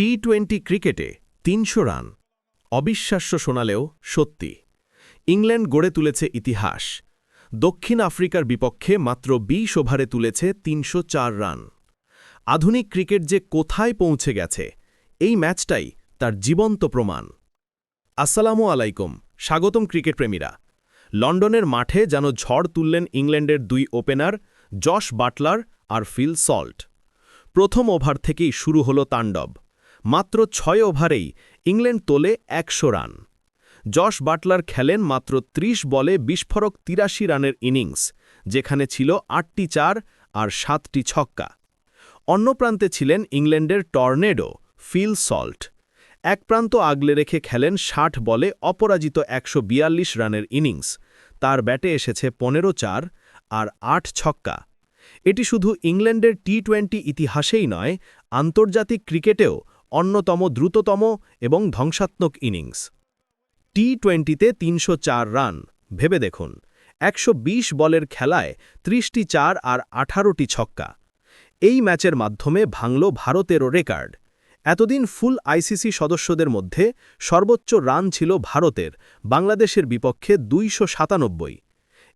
T twenty ক্রিকেটে তিনশো run, অবিশ্বাস্য শোনালেও সত্যি। ইংল্যান্ড গড়ে তুলেছে ইতিহাস। দক্ষিণ আফ্রিকার বিপক্ষে মাত্র ২০ ওভারে তুলেছে তিনশো চার রান। আধুনিক ক্রিকেট যে কোথায় পৌঁছে গেছে, এই ম্যাচটাই তার জীবন্ত প্রমাণ। আসসালামু আলাইকুম, স্বাগতম ক্রিকেট প্রেমীরা। লন্ডনের মাঠে যেন ঝড় তুললেন ইংল্যান্ডের দুই ওপেনার জশ বাটলার আর ফিল সল্ট। প্রথম ওভার থেকেই শুরু হলো তাণ্ডব। মাত্র ছয় ওভারেই ইংল্যান্ড তোলে একশো রান। জশ বাটলার খেলেন মাত্র ৩০ বলে বিস্ফোরক তিরাশি রানের ইনিংস, যেখানে ছিল আটটি চার আর সাতটি ছক্কা। অন্য প্রান্তে ছিলেন ইংল্যান্ডের টর্নেডো, ফিল সল্ট। এক প্রান্ত আগলে রেখে খেলেন ষাট বলে অপরাজিত একশো বিয়াল্লিশ রানের ইনিংস, তার ব্যাটে এসেছে পনেরো চার আর আট ছক্কা। এটি শুধু ইংল্যান্ডের টি টোয়েন্টি ইতিহাসেই নয়, আন্তর্জাতিক ক্রিকেটেও অন্যতম দ্রুততম এবং ধ্বংসাত্মক ইনিংস। টি টোয়েন্টিতে তিনশো চার রান, ভেবে দেখুন, একশো বিশ বলের খেলায় ত্রিশটি চার আর আঠারোটি ছক্কা। এই ম্যাচের মাধ্যমে ভাঙল ভারতেরও রেকর্ড। এতদিন ফুল আইসিসি সদস্যদের মধ্যে সর্বোচ্চ রান ছিল ভারতের, বাংলাদেশের বিপক্ষে দুইশো সাতানব্বই।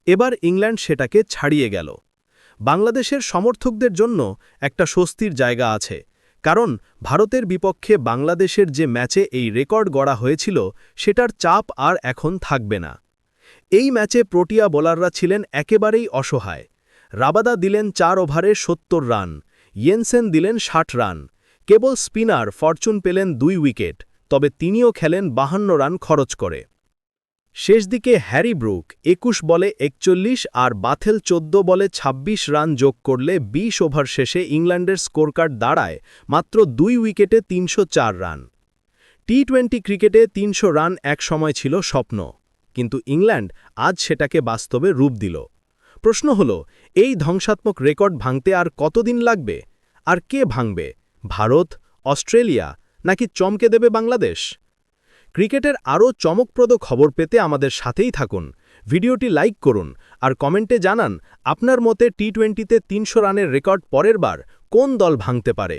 এবার ইংল্যান্ড সেটাকে ছাড়িয়ে গেল। বাংলাদেশের সমর্থকদের জন্য একটা স্বস্তির জায়গা আছে। কারণ ভারতের বিপক্ষে বাংলাদেশের যে ম্যাচে এই রেকর্ড গড়া হয়েছিল, সেটার চাপ আর এখন থাকবে না। এই ম্যাচে প্রোটিয়া বোলাররা ছিলেন একেবারেই অসহায়। রাবাদা দিলেন চার ওভারে সত্তর রান, ইয়েনসেন দিলেন ষাট রান, কেবল স্পিনার ফরচুন পেলেন দুই উইকেট, তবে তিনিও খেলেন বাহান্ন রান খরচ করে। শেষ দিকে হ্যারি ব্রুক একুশ বলে একচল্লিশ আর বাথেল চোদ্দ বলে ২৬ রান যোগ করলে ২০ ওভার শেষে ইংল্যান্ডের স্কোরকার্ড দাঁড়ায় মাত্র দুই উইকেটে তিনশো চার রান। টি টোয়েন্টি ক্রিকেটে তিনশো রান এক সময় ছিল স্বপ্ন, কিন্তু ইংল্যান্ড আজ সেটাকে বাস্তবে রূপ দিল। প্রশ্ন হল, এই ধ্বংসাত্মক রেকর্ড ভাঙতে আর কতদিন লাগবে? আর কে ভাঙবে, ভারত, অস্ট্রেলিয়া, নাকি চমকে দেবে বাংলাদেশ? ক্রিকেটের আরও চমকপ্রদ খবর পেতে আমাদের সাথেই থাকুন। ভিডিওটি লাইক করুন আর কমেন্টে জানান, আপনার মতে টি টোয়েন্টিতে তিনশো রানের রেকর্ড পরের বার কোন দল ভাঙতে পারে?